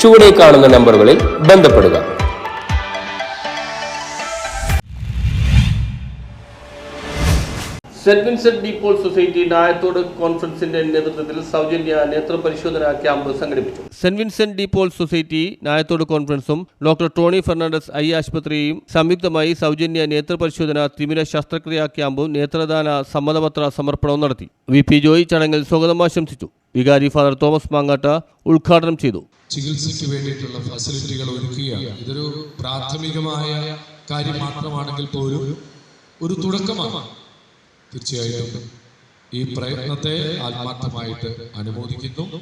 ചുവടെ കാണുന്ന നമ്പറുകളിൽ ബന്ധപ്പെടുക. Saint Vincent de Paul society Nayathode കോൺഫറൻസിന്റെ നേതൃത്വത്തിൽ സൗജന്യ നേത്ര പരിശോധന ക്യാമ്പ് സംഘടിപ്പിച്ചു. Saint Vincent de Paul society Nayathode കോൺഫറൻസും doctor Tony Fernandez eye ആശുപത്രിയും സംയുക്തമായി സൗജന്യ നേത്ര പരിശോധന തിമിര ശസ്ത്രക്രിയാ ക്യാമ്പും നേത്രദാന സമ്മതപത്ര സമർപ്പണവും നടത്തി. വി പി ജോയി ചടങ്ങിൽ സ്വാഗതം ആശംസിച്ചു. വികാരി ഫാദർ തോമസ് മാങ്ങാട്ട ഉദ്ഘാടനം ചെയ്തു. ചികിത്സയ്ക്ക് വേണ്ടിയിട്ടുള്ള ഫെസിലിറ്റികൾ ഒരുക്കുക ഇതൊരു പ്രാഥമികമായ കാര്യം മാത്രമാണെങ്കിൽ പോലും ഒരു തുടക്കമാണ്. തീർച്ചയായിട്ടും ഈ പ്രയത്നത്തെ ആത്മാർത്ഥമായിട്ട് അനുമോദിക്കുന്നു.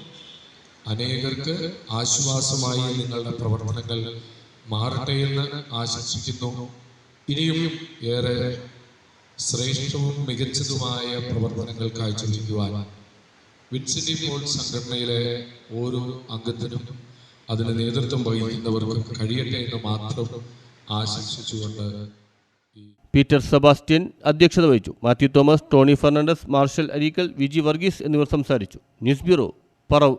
അനേകർക്ക് ആശ്വാസമായി നിങ്ങളുടെ പ്രവർത്തനങ്ങൾ മാറട്ടെ എന്ന് ആശംസിക്കുന്നു. ഇനിയും ഏറെ ശ്രേഷ്ഠവും മികച്ചതുമായ പ്രവർത്തനങ്ങൾ കാഴ്ചവെക്കുവാൻ വിൻസെന്റ് പോൾ സംഘടനയിലെ ഓരോ അംഗത്തിനും അതിന് നേതൃത്വം വഹിക്കുന്നവർക്ക് കഴിയട്ടെ എന്ന് മാത്രം ആശംസിച്ചുകൊണ്ട് പീറ്റർ സെബാസ്റ്റ്യൻ അധ്യക്ഷത വഹിച്ചു. Mathew Thomas Tony Fernandez Marshal Areekkal Viji Varghese എന്നിവർ സംസാരിച്ചു. News bureau പറവ്